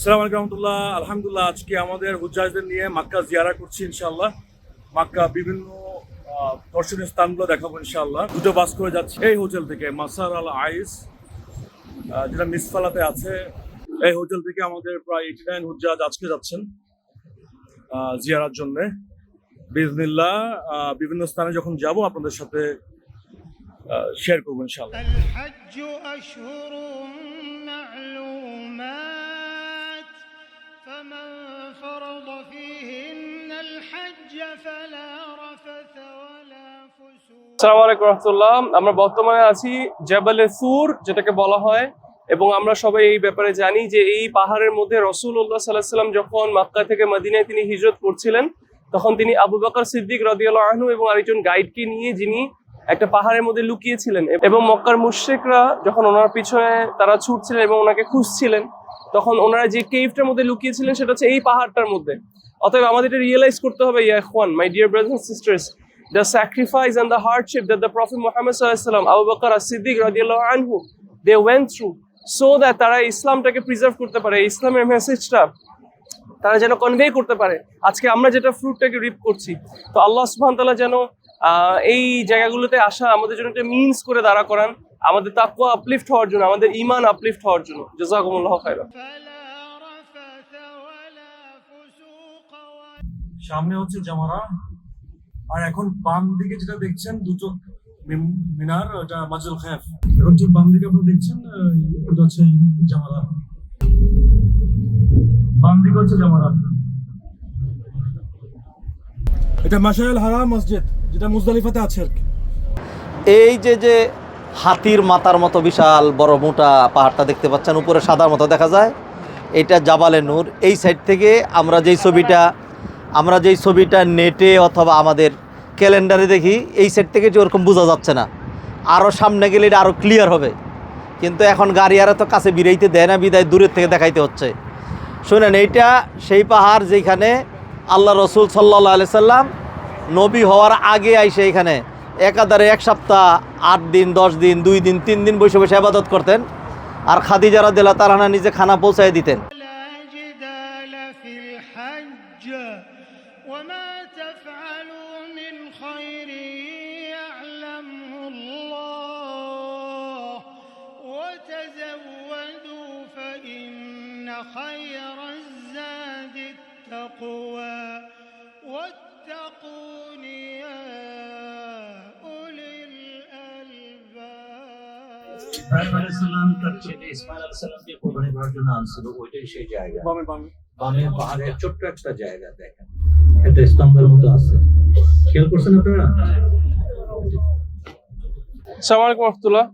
সালাম আলাইকুম রহমতুল্লাহ। আলহামদুলিল্লাহ আজকে আমাদের হুজ্জাজদের নিয়ে মাক্কা জিয়ারা করছি ইনশাআল্লাহ। মাক্কা বিভিন্ন দর্শনীয় স্থানগুলো দেখাবো ইনশাআল্লাহ। দুটো বাস করে যাচ্ছে এই হোটেল থেকে মাসার আল আইস যেটা মিসফালাতে আছে। এই হোটেল থেকে আমাদের প্রায় এইটি নাইন হুজ্জাজ আজকে যাচ্ছেন জিয়ারার জন্য। বিজনিল্লাহ আহ, বিভিন্ন স্থানে যখন যাব আপনাদের সাথে শেয়ার করব ইনশাআল্লাহ। আমরা বর্তমানে আছি জেবালে সুর, যেটাকে বলা হয়, এবং আমরা সবাই এই ব্যাপারে জানি যে এই পাহাড়ের মধ্যে রসুল্লাহ সাল্লাহ সাল্লাম যখন মাক্কা থেকে মদিনায় তিনি হিজরত করছিলেন, তখন তিনি আবু বকর সিদ্দিক রদিয়াল্লাহ আহনু এবং আরেকজন গাইডকে নিয়ে যিনি একটা পাহাড়ের মধ্যে লুকিয়েছিলেন, এবং মক্কার মুশ্রিকরা যখন ওনার পিছনে তারা ছুটছিলেন এবং ওনাকে খুঁজছিলেন তখন ওনারা যে কেভটার মধ্যে লুকিয়েছিলেন সেটা হচ্ছে এই পাহাড়টার মধ্যে। অতএব আমাদের এটা রিয়েলাইজ করতে হবে, ইয়া খওয়ান my dear brothers and sisters the sacrifice and the hardship that the Prophet Muhammad sallallahu Abu Bakr as-Siddiq radiallahu anhu, they went through so that তারা ইসলামটাকে প্রিজার্ভ করতে পারে। ইসলামের মেসেজটা তারা যেন কনভে করতে পারে। আজকে আমরা যেটা ফ্রুটটাকে রিপ করছি, তো আল্লাহ সুবহান তাআলা যেন এই জায়গাগুলোতে আসা আমাদের জন্য একটা মিনস করে দাঁড়া করান। আমাদের তাকুয়া আপলিফট হওয়ার জন্য আমাদের ইমান আপলিফট হওয়ার জন্য। জাজাকুমুল্লাহ খাইরা সামনে হচ্ছে জামারা আর এখন বাম দিকে যেটা দেখছেন দুটো মিনার ওটা মাজুল খায়ফ। এখন যে বাম দিকে আপনারা দেখছেন এটা হচ্ছে জামারা বাম দিকে হচ্ছে জামারা এটা মাসাইল হারা মসজিদ যেটা মুজদালিফাতে আছে আর কি। এই যে যে হাতির মাথার মতো বিশাল, বড় মোটা পাহাড়টা দেখতে পাচ্ছেন। উপরে সাদার মতো দেখা যায়। এটা জাবালে নূর। এই সাইড থেকে আমরা যেই ছবিটা, আমরা যেই ছবিটা নেটে অথবা আমাদের ক্যালেন্ডারে দেখি, এই সাইড থেকে যে ওরকম বোঝা যাচ্ছে না। আরও সামনে গেলে এটা আরও ক্লিয়ার হবে। কিন্তু এখন গাড়ি আর তো কাছে বিরাইতে দেয় না, বিদায় দূরের থেকে দেখাইতে হচ্ছে। শুনেন, এইটা সেই পাহাড় যেখানে আল্লাহ রসুল সাল্লাহ আলি সাল্লাম নবী হওয়ার আগে আইসে এখানে। একাধারে এক সপ্তাহ আট দিন দশ দিন দুই দিন তিন দিন বসে বসে আবাদত করতেন আর খাদিজারা দিলা তারানা নিজে খানা পৌঁছায় দিতেন جدال في الحج وما تفعلوا من خير يعلمه الله وتزودوا فإن خير الزاد التقوى واتقون ইব্রাহিম আলাইসাল্লাম তার ছেলে ইসমাইল আলাইসাল্লামকে কোরবানি করার জন্য আনছিল ওইটাই সেই জায়গা। বামে বামে। বামে পাহাড়ে ছোট্ট একটা জায়গা দেখেন। একটা স্তম্ভের মতো আছে। খেয়াল করছেন আপনারা? রহমতুল্লাহ।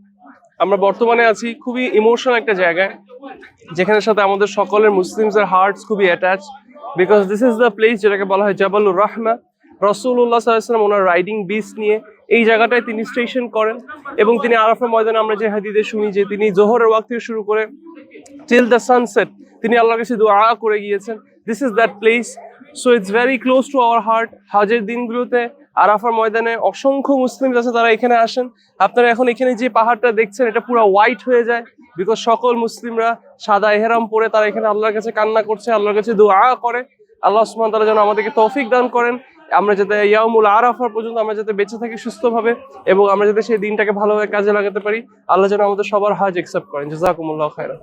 আমরা বর্তমানে আছি খুবই ইমোশনাল একটা জায়গায় যেখানে সাথে আমাদের সকলের মুসলিমসের হার্টস খুবই attach because this is the place যেটাকে বলা হয় জাবালুর রাহমা। রসুল্লাহ সাল্লাম ওনার রাইডিং বিস নিয়ে এই জায়গাটায় তিনি স্টেশন করেন এবং তিনি আরাফা ময়দানে আমরা যে হাদিদে শুনি যে তিনি জোহরের ওয়াক্ত থেকে শুরু করে টিল দ্য সানসেট তিনি আল্লাহর কাছে দোয়া করে গিয়েছেন। This is that place so it's very close to our heart হাজের দিনগুলোতে আরাফার ময়দানে অসংখ্য মুসলিম আছে তারা এখানে আসেন। আপনারা এখন এখানে যে পাহাড়টা দেখছেন, এটা পুরো হোয়াইট হয়ে যায় বিকজ সকল মুসলিমরা সাদা এহেরাম পরে তারা এখানে আল্লাহর কাছে কান্না করছে, আল্লাহর কাছে দোয়া করে। আল্লাহ সুবহান তারা যেন আমাদেরকে তৌফিক দান করেন। আমরা যাতে ইয়ামুল আরাফার পর্যন্ত আমরা যাতে বেঁচে থাকি সুস্থভাবে এবং আমরা যাতে সেই দিনটাকে ভালোভাবে কাজে লাগাতে পারি, আল্লাহ যেন আমাদের সবার হাজ একসেপ্ট করেন। জাজাকুমুল্লাহ খায়রা